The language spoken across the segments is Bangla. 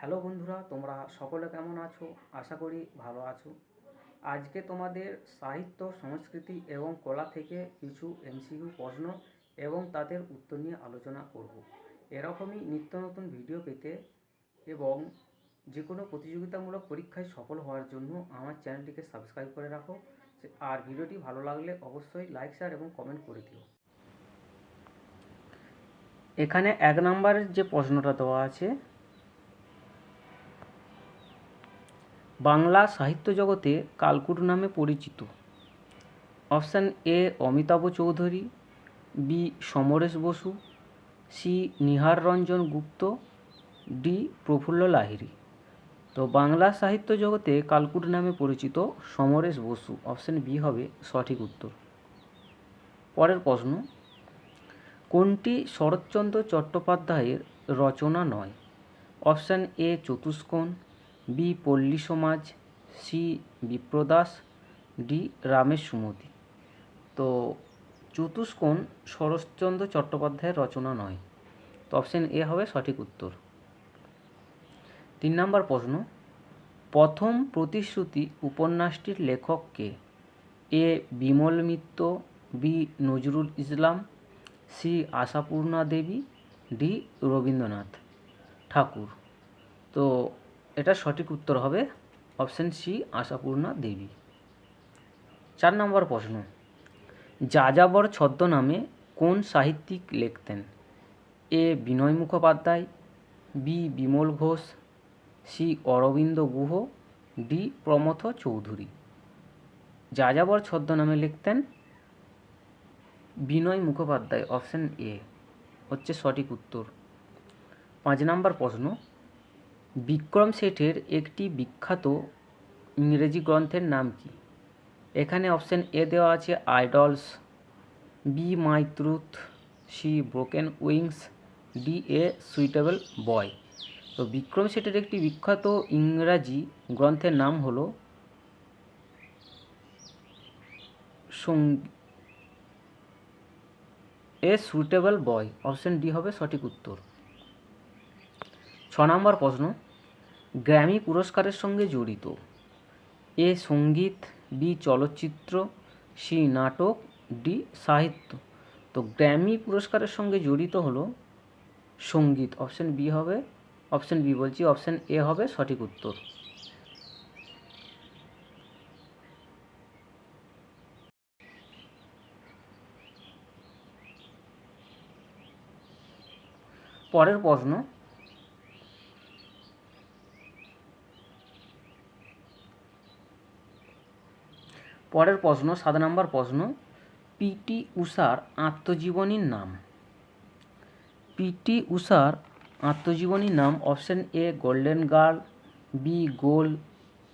হ্যালো বন্ধুরা, তোমরা সকলে কেমন আছো? আশা করি ভালো আছো। আজকে তোমাদের সাহিত্য, সংস্কৃতি এবং কলা থেকে কিছু এমসিকিউ প্রশ্ন এবং তাদের উত্তর নিয়ে আলোচনা করব। এরকমই নিত্য নতুন ভিডিও পেতে এবং যে কোনো প্রতিযোগিতামূলক পরীক্ষায় সফল হওয়ার জন্য আমার চ্যানেলটিকে সাবস্ক্রাইব করে রাখো। আর ভিডিওটি ভালো লাগলে অবশ্যই লাইক, শেয়ার এবং কমেন্ট করে দিও। এখানে এক নম্বরের যে প্রশ্নটা দেওয়া আছে বাংলা সাহিত্য জগতে কালকুট নামে পরিচিত। Option A, Amitabh Chowdhury, B, Samaresh Basu, C, Nihar Ranjan Gupta, D, Prafulla Lahiri. তো বাংলা সাহিত্য জগতে কালকুট নামে পরিচিত সমরেশ বসু। অপশান বি হবে সঠিক উত্তর। পরের প্রশ্ন, কোনটি শরৎচন্দ্র চট্টোপাধ্যায়ের রচনা নয়? অপশান এ, চতুষ্কোণ বি পল্লী সমাজ, সি বিপ্রদাস, ডি রামের সুমতি। তো চতুষ্কোণ শরৎচন্দ্র চট্টোপাধ্যায়ের রচনা নয়। তো অপশান এ হবে সঠিক উত্তর। তিন নম্বর প্রশ্ন, প্রথম প্রতিশ্রুতি উপন্যাসটির লেখক কে? A Bimal Mitra, B Nazrul Islam, C Ashapurna Devi, D Rabindranath Tagore. তো এটা সঠিক উত্তর হবে অপশান সি আশাপূর্ণা দেবী। চার নম্বর প্রশ্ন, যাযাবর ছদ্মনামে কোন সাহিত্যিক লিখতেন? A Binoy Mukhopadhyay, B Bimal Ghosh, C Arabinda Guha, D Pramatha Chowdhury. Jajabor ছদ্মনামে লিখতেন বিনয় মুখোপাধ্যায়, অপশান এ, হচ্ছে সঠিক উত্তর। পাঁচ নম্বর প্রশ্ন বিক্রম শেঠের একটি বিখ্যাত ইংরেজি গ্রন্থের নাম কি? এখানে অপশান এ দেওয়া আছে, idols, B, my truth, C, broken wings, D, A, suitable boy. তো বিক্রম শেঠের একটি বিখ্যাত ইংরাজি গ্রন্থের নাম হলো A, suitable boy. Option D হবে সঠিক উত্তর। ছ নম্বর প্রশ্ন। গ্র্যামি পুরস্কারের সঙ্গে জড়িত। এ সংগীত, বি চলচ্চিত্র, সি নাটক, ডি সাহিত্য। তো গ্র্যামি পুরস্কারের সঙ্গে জড়িত হলো সংগীত। অপশান বি হবে, অপশান বি বলছি, অপশান এ হবে সঠিক উত্তর। পরের প্রশ্ন পরের প্রশ্ন, সাত নম্বর প্রশ্ন, পিটি উষার আত্মজীবনীর নাম। পিটি উষার আত্মজীবনীর নাম option A, golden girl, B, goal,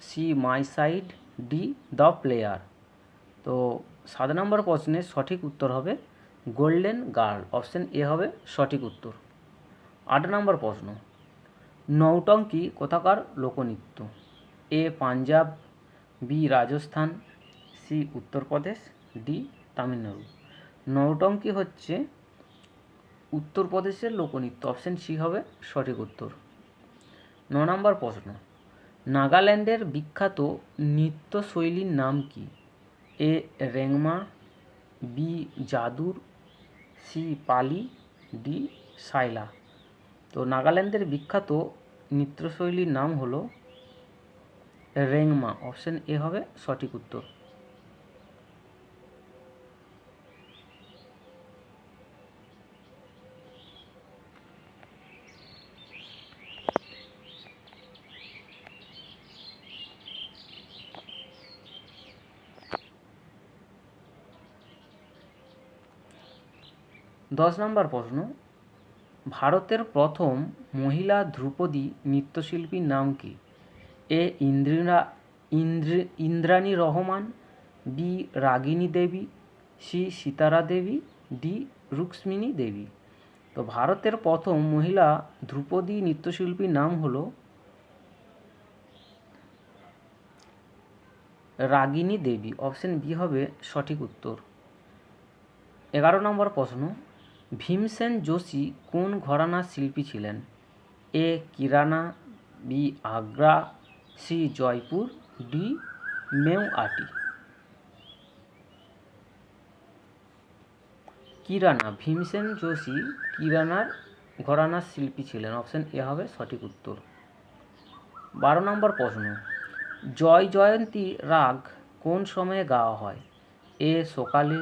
C, my side, D, the player. তো সাত নম্বর প্রশ্নের সঠিক উত্তর হবে গোল্ডেন গার্ল, অপশান এ হবে সঠিক উত্তর। আট নম্বর প্রশ্ন, নৌটঙ্কি কোথাকার লোকনৃত্য? A, Punjab, B, Rajasthan C Uttar Pradesh D Tamil Nadu. Nautanki হচ্ছে? উত্তরপ্রদেশের লোকনৃত্য অপশান সি হবে সঠিক উত্তর। ন নম্বর প্রশ্ন, নাগাল্যান্ডের বিখ্যাত নৃত্যশৈলীর নাম কি? A Rengma B Jadur C Pali D Saila. তো নাগাল্যান্ডের বিখ্যাত নৃত্যশৈলীর নাম হলো রেংমা। অপশান এ হবে সঠিক উত্তর। দশ নম্বর প্রশ্ন। ভারতের প্রথম মহিলা ধ্রুপদী নৃত্যশিল্পীর নাম কি? A Indira Indra, Indrani Rahman, B Ragini Devi, C Sitara Devi, D Rukmini Devi. তো ভারতের প্রথম মহিলা ধ্রুপদী নৃত্যশিল্পীর নাম হলো রাগিনী দেবী। অপশন বি হবে সঠিক উত্তর। এগারো নম্বর প্রশ্ন। ভীমসেন যোশী কোন ঘরানার শিল্পী ছিলেন? A. Kirana, B. Agra, C. Jaipur, D. Mewati. Kirana, Bhimsen Joshi কিরানার ঘরানার শিল্পী ছিলেন? অপশন এ হবে সঠিক উত্তর। বারো নম্বর প্রশ্ন। জয় জয়ন্তী রাগ কোন সময়ে গাওয়া হয়? এ. সকালে,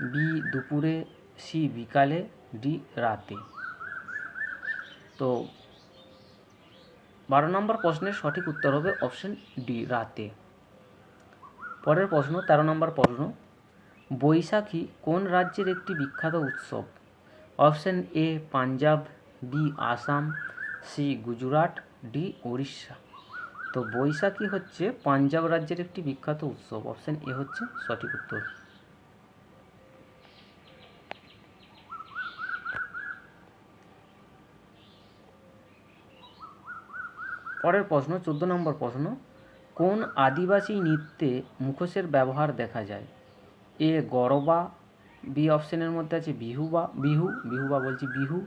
বি. দুপুরে সি বিকালে, ডি রাতে। তো বারো নম্বর প্রশ্নের সঠিক উত্তর হবে অপশন ডি, রাতে। পরের প্রশ্ন, তেরো নম্বর প্রশ্ন, বৈশাখী কোন রাজ্যের একটি বিখ্যাত উৎসব? Option A, Punjab, B, Assam, C, Gujarat, D Orissa তো বৈশাখী হচ্ছে পাঞ্জাব রাজ্যের একটি বিখ্যাত উৎসব। অপশন এ হচ্ছে সঠিক উত্তর। পরের প্রশ্ন, চোদ্দ নম্বর প্রশ্ন, কোন আদিবাসী নৃত্যে মুখোশের ব্যবহার দেখা যায়? এ, গরবা বি অপশনের মধ্যে আছে বিহু বা বিহু বিহু বা বলছি বিহু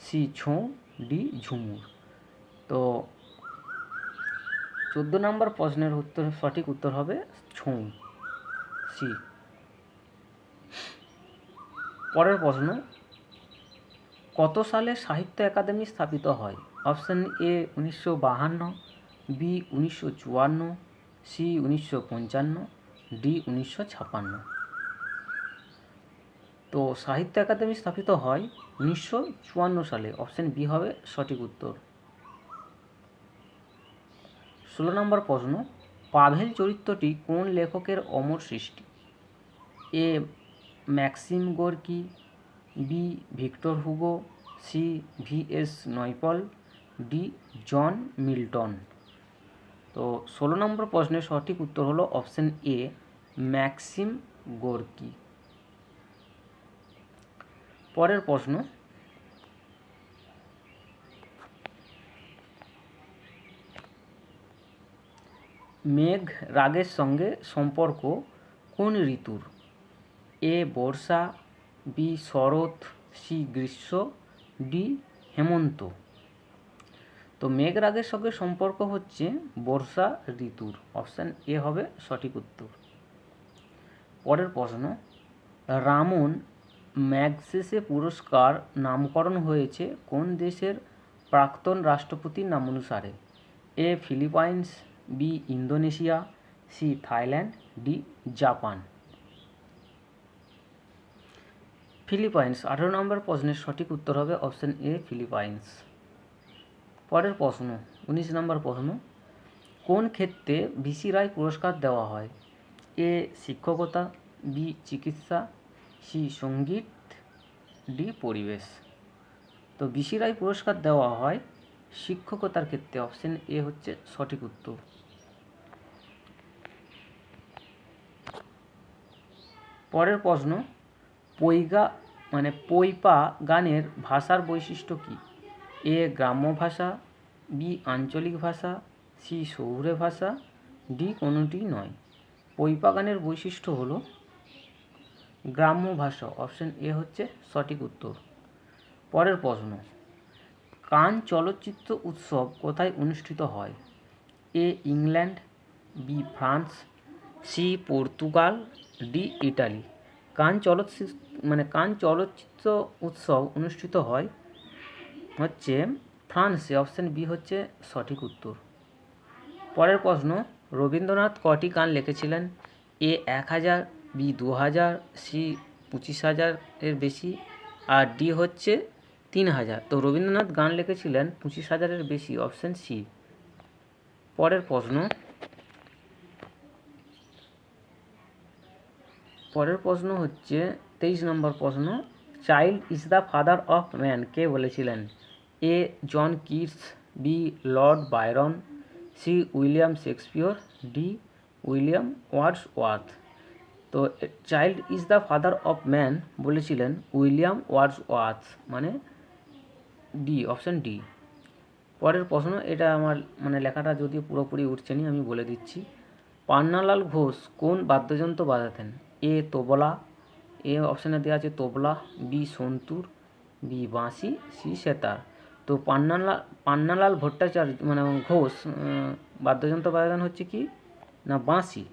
সি ছো ডি ঝুমুর। তো চোদ্দ নম্বর প্রশ্নের উত্তর, সঠিক উত্তর হবে ছৌ সি পরের প্রশ্ন কত সালে সাহিত্য একাডেমি স্থাপিত হয়? অপশান এ উনিশশো বাহান্ন বি উনিশশো চুয়ান্ন সি উনিশশো পঞ্চান্ন ডি উনিশশো ছাপান্ন তো সাহিত্য একাডেমি স্থাপিত হয় উনিশশো চুয়ান্ন সালে। অপশান বি হবে সঠিক উত্তর। ষোলো নম্বর প্রশ্ন, পাভেল চরিত্রটি কোন লেখকের অমর সৃষ্টি? A Maxim Gorky B Victor Hugo, C V S Naipaul D John Milton. তো ষোলো নম্বর প্রশ্নের সঠিক উত্তর হলো অপশন এ, ম্যাক্সিম গোর্কি। পরের প্রশ্ন, মেঘ রাগের সঙ্গে সম্পর্ক কোন ঋতুর? এ বর্ষা বি শরৎ, সি গ্রীষ্ম, ডি হেমন্ত। তো মেঘ রাগের সঙ্গে সম্পর্ক হচ্ছে বর্ষা ঋতুর। অপশান এ হবে সঠিক উত্তর। পরের প্রশ্ন, রামন ম্যাগসেসে পুরস্কার নামকরণ হয়েছে কোন দেশের প্রাক্তন রাষ্ট্রপতির নাম অনুসারে? A Philippines, B Indonesia, C Thailand, D Japan. Philippines. আঠেরো নম্বর প্রশ্নের সঠিক উত্তর হবে অপশন এ, ফিলিপাইন্স। পরের প্রশ্ন, উনিশ নম্বর প্রশ্ন, কোন ক্ষেত্রে বিসি রায় পুরস্কার দেওয়া হয়? এ, শিক্ষকতা, বি, চিকিৎসা, সি, সংগীত, ডি, পরিবেশ। তো বিসি রায় পুরস্কার দেওয়া হয় শিক্ষকতার ক্ষেত্রে, অপশন এ হচ্ছে সঠিক উত্তর। পরের প্রশ্ন পৈগা মানে পৈপা গানের ভাষার বৈশিষ্ট্য কী? এ গ্রাম্য ভাষা, বি আঞ্চলিক ভাষা, সি শহুরে ভাষা, ডি কোনোটি নয়। পৈপা গানের বৈশিষ্ট্য হলো গ্রাম্য ভাষা, অপশন এ হচ্ছে সঠিক উত্তর। পরের প্রশ্ন, কান চলচ্চিত্র উৎসব কোথায় অনুষ্ঠিত হয়? A England, B France, C Portugal, D Italy. Cannes চলচ্চিত্র মানে কান চলচ্চিত্র উৎসব অনুষ্ঠিত হয় হচ্ছে ফ্রান্সে। অপশান বি হচ্ছে সঠিক উত্তর। পরের প্রশ্ন, রবীন্দ্রনাথ কটি গান লিখেছিলেন? এ এক হাজার, বি দু হাজার, সি পঁচিশ হাজারের বেশি, আর ডি হচ্ছে তিন হাজার। তো রবীন্দ্রনাথ গান লিখেছিলেন পঁচিশ হাজারের বেশি, অপশান সি। পরের প্রশ্ন পরের প্রশ্ন হচ্ছে, তেইশ নম্বর প্রশ্ন, child is the father of man, কে বলেছিলেন? A John Keats, B Lord Byron C William Shakespeare, D William Wordsworth তো child is the father of man বলেছিলেন উইলিয়াম ওয়ার্ডস ওয়ার্থ মানে ডি, অপশান ডি। পরের প্রশ্ন, এটা আমার মানে লেখাটা যদিও পুরোপুরি উঠছে নি, আমি বলে দিচ্ছি। পান্নালাল ঘোষ কোন বাদ্যযন্ত্র বাজাতেন? এ তবলা, এ অপশানে দেওয়া আছে তবলা, বি সন্তুর, বি বাঁশি, সি সেতার। তো তো পান্নালা, পান্নালাল ভট্টাচার্য মানে ঘোষ বাদ্যযন্ত্র বাদন হচ্ছে কি? না, বাঁশি।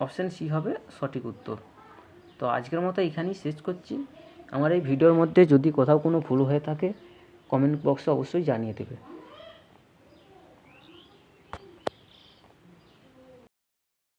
অপশান সি হবে সঠিক উত্তর। তো আজকের মতো এখানেই শেষ করছি। আমার এই ভিডিওর মধ্যে যদি কোথাও কোনো ভুল হয়ে থাকে কমেন্ট বক্সে অবশ্যই জানিয়ে দেবে।